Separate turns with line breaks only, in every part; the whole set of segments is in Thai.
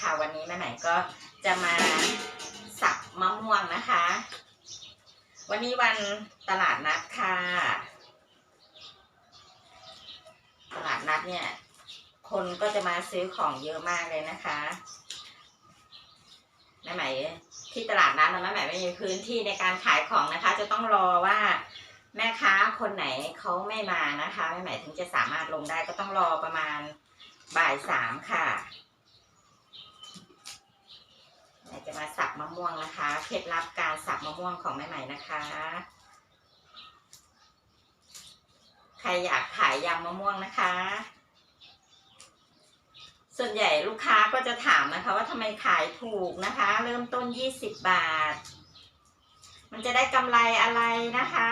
ค่ะ วันนี้แม่ไหนก็จะมาสับมะม่วงนะคะ วันนี้วันตลาดนัดค่ะ ตลาดนัดเนี่ย คนก็จะมาซื้อของเยอะมากเลยนะคะแม่ไหมที่ตลาดนัดนะแม่ไหมไม่มีพื้นที่ในการขายของนะคะ จะต้องรอว่าแม่ค้าคนไหนเขาไม่มานะคะแม่ไหมถึงจะสามารถลงได้ก็ต้องรอประมาณบ่ายสามค่ะแม่จะมาสั บมะม่วงนะคะ เคล็ดลับการสับมะม่วงของแม่ใหม่นะคะ ใครอยากขายยำมะม่วงนะคะ ส่วนใหญ่ลูกค้าก็จะถามนะคะ ว่าทำไมขายถูกนะคะ เริ่มต้น20บาท มันจะได้กำไรอะไรนะคะ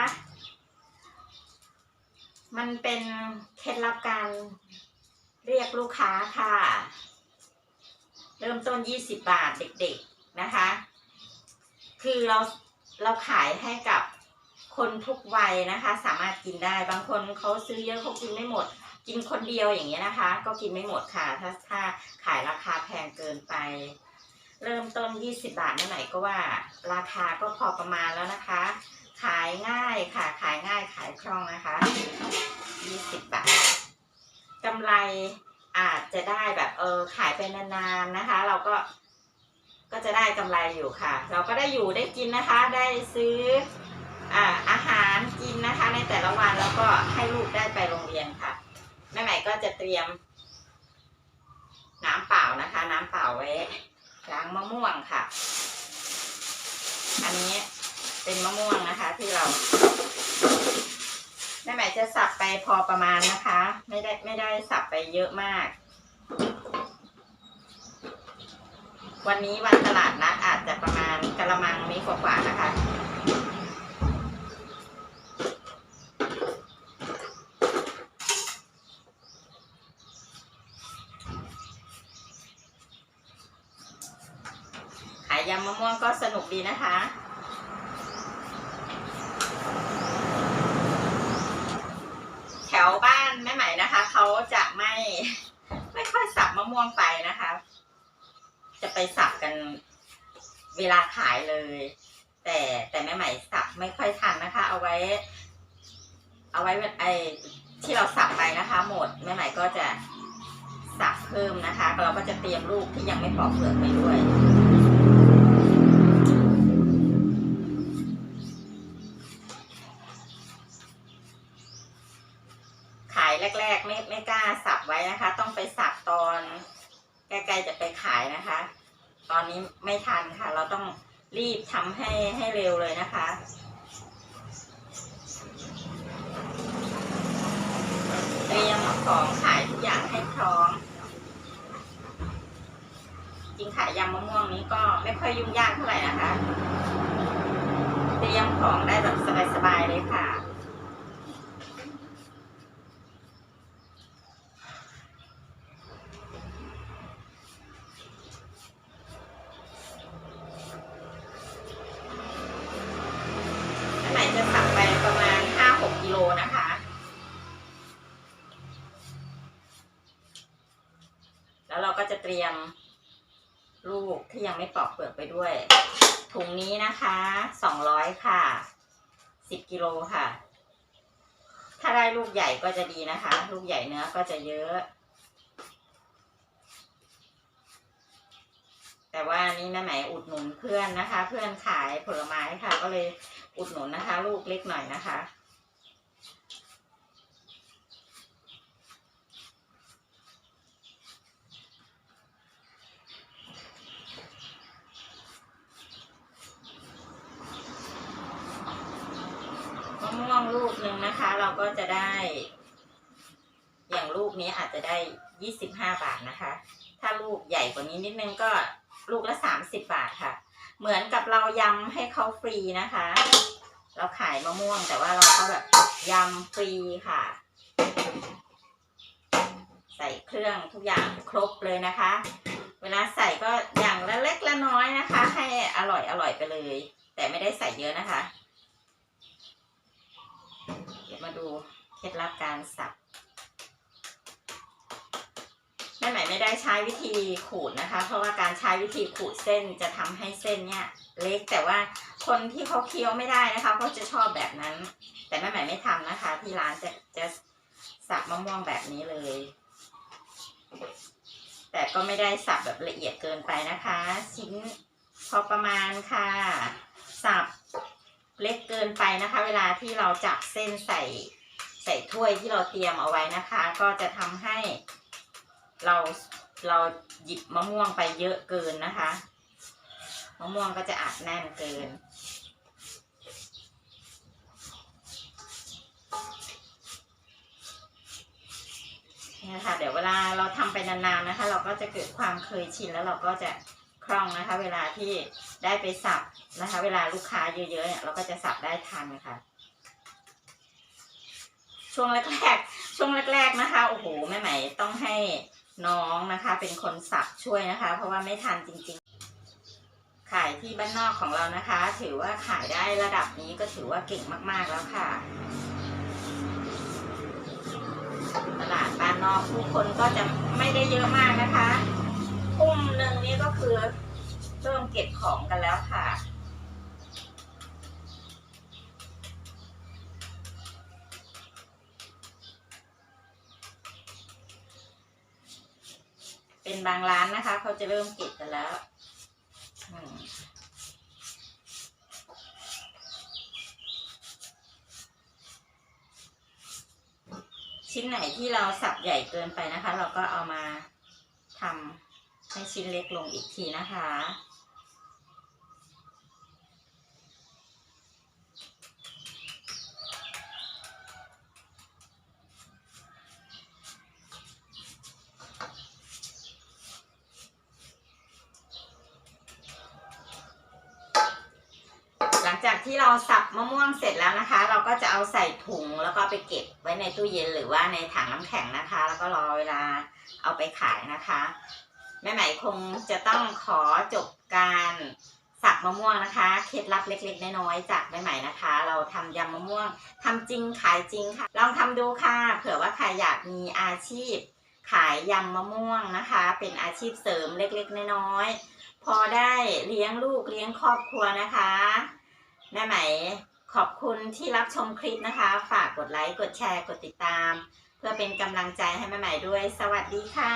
มันเป็นเคล็ดลับการเรียกลูกค้าค่ะ เริ่มต้น 20 บาทเด็กๆ เราเราขายให้กับคนทุกวัยนะคะ สามารถกินได้บางคนเขาซื้อเยอะเขากินไม่หมด กินคนเดียวอย่างเงี้ยนะคะ ก็กินไม่หมดค่ะ ถ้าถ้าขายราคาแพงเกินไป เริ่มต้น 20 บาทเมื่อไหร่ก็ว่า ราคาก็พอประมาณแล้วนะคะ ขายง่ายค่ะ ขายง่ายขายคล่องนะคะ 20 บาทกำไรอาจจะได้แบบเออขายไปนานๆนะคะ เราก็ ก็จะได้กำไรอยู่ค่ะ เราก็ได้อยู่ได้กินนะคะ ได้ซื้ออ่าอาหารกินนะคะ ในแต่ละวันแล้วก็ให้ลูกได้ไปโรงเรียนค่ะแม่ใหม่ก็จะเตรียม น้ำเปล่านะคะ น้ำเปล่าไว้ล้างมะม่วงค่ะ อันนี้เป็นมะม่วงนะคะ ที่เราแม่ใหม่จะสับไปพอประมาณนะคะ ไม่ได้ไม่ได้สับไปเยอะมาก วันนี้วันตลาดนัดอาจจะประมาณกะละมังนี้กว่าๆนะคะ ขายยำมะม่วงก็สนุกดีนะคะแถวบ้านแม่ใหม่นะคะ เขาจะไม่ไม่ค่อยสับมะม่วงไปนะคะ จะไปสับกันเวลาขายเลย แต่แต่แม่ใหม่สับไม่ค่อยทันนะคะ เอาไว้ เอาไว้ไอที่เราสับไปนะคะ หมดแม่ใหม่ก็จะสับเพิ่มนะคะ เราก็จะเตรียมลูกที่ยังไม่ปอกเปลือกไปด้วย ไม่ทันค่ะ เราต้องรีบทำให้ให้เร็วเลยนะคะ เตรียมของขายทุกอย่างให้พร้อม จริงขายยำมะม่วงนี้ก็ไม่ค่อยยุ่งยากเท่าไหร่นะคะ เตรียมของได้แบบสบายๆเลยค่ะ อันไหนจะสับไปประมาณ 5-6กิ โลนะคะ แล้วเราก็จะเตรียมลูกที่ยังไม่ปอกเปลือกไปด้วย ถุงนี้นะคะ200ค่ะ10กิโลค่ะ ถ้าได้ลูกใหญ่ก็จะดีนะคะ ลูกใหญ่เนื้อก็จะเยอะ แต่ว่านี่แม่ไหมอุดหนุนเพื่อนนะคะ เพื่อนขายผลไม้ค่ะ ก็เลยอุดหนุนนะคะ ลูกเล็กหน่อยนะคะ มะม่วงลูกหนึ่งนะคะ เราก็จะได้ อย่างลูกนี้อาจจะได้ยี่สิบห้าบาทนะคะ ถ้าลูกใหญ่กว่านี้นิดนึงก็ลูกละสามสิบบาทค่ะ เหมือนกับเรายำให้เขาฟรีนะคะ เราขายมะม่วงแต่ว่าเราก็แบบยำฟรีค่ะ ใส่เครื่องทุกอย่างครบเลยนะคะ เวลาใส่ก็อย่างละเล็กละน้อยนะคะ ให้อร่อยอร่อยไปเลย แต่ไม่ได้ใส่เยอะนะคะ เดูเคล็ดลับการสับแม่ใหม่ไม่ได้ใช้วิธีขูดนะคะ เพราะว่าการใช้วิธีขูดเส้นจะทำให้เส้นเนี่ยเล็กแต่ว่าคนที่เขาเคี้ยวไม่ได้นะคะก็จะชอบแบบนั้น แต่แม่ใหม่ไม่ทำนะคะ ที่ร้านจะจะสับมะม่วงแบบนี้เลย แต่ก็ไม่ได้สับแบบละเอียดเกินไปนะคะ ชิ้นพอประมาณค่ะ สับ เล็กเกินไปนะคะ เวลาที่เราจับเส้นใส่ใส่ถ้วยที่เราเตรียมเอาไว้นะคะ ก็จะทำให้เราเราหยิบมะม่วงไปเยอะเกินนะคะ มะม่วงก็จะอัดแน่นเกิน นี่นะคะเดี๋ยวเวลาเราทำไปนานๆนะคะ เราก็จะเกิดความเคยชินแล้วเราก็จะคล่องนะคะ เวลาที่ได้ไปสับ นะคะ เวลาลูกค้าเยอะๆเนี่ยเราก็จะสับได้ทันค่ะ ช่วงแรกๆช่วงแรก ๆนะคะ โอ้โหแม่ใหม่ต้องให้น้องนะคะ เป็นคนสับช่วยนะคะ เพราะว่าไม่ทันจริง ๆ ขายที่บ้านนอกของเรานะคะ ถือว่าขายได้ระดับนี้ก็ถือว่าเก่งมากๆแล้วค่ะตลาดบ้านนอกผู้คนก็จะไม่ได้เยอะมากนะคะทุ่มหนึ่งนี่ก็คือเริ่มเก็บของกันแล้วค่ะ เป็นบางร้านนะคะ เขาจะเริ่มเก็บกันแล้วชิ้นไหนที่เราสับใหญ่เกินไปนะคะ เราก็เอามาทำให้ชิ้นเล็กลงอีกทีนะคะ หลังจาก ที่เราสับมะม่วงเสร็จแล้วนะคะ เราก็จะเอาใส่ถุงแล้วก็ไปเก็บไว้ในตู้เย็นหรือว่าในถังน้ำแข็งนะคะ แล้วก็รอเวลาเอาไปขายนะคะ แม่ไหม่คงจะต้องขอจบการสับมะม่วงนะคะเคล็ดลับเล็กๆน้อยๆจากแม่ไหม่นะคะ เราทำยำมะม่วงทำจริงขายจริงค่ะ ลองทำดูค่ะ เผื่อว่าใครอยากมีอาชีพ ขายยำมะม่วงนะคะ เป็นอาชีพเสริมเล็กๆน้อยๆพอได้เลี้ยงลูกเลี้ยงครอบครัวนะคะ แม่ไหมขอบคุณที่รับชมคลิปนะคะ ฝากกดไลค์ กดแชร์ กดติดตาม เพื่อเป็นกำลังใจให้แม่ใหม่ด้วย สวัสดีค่ะ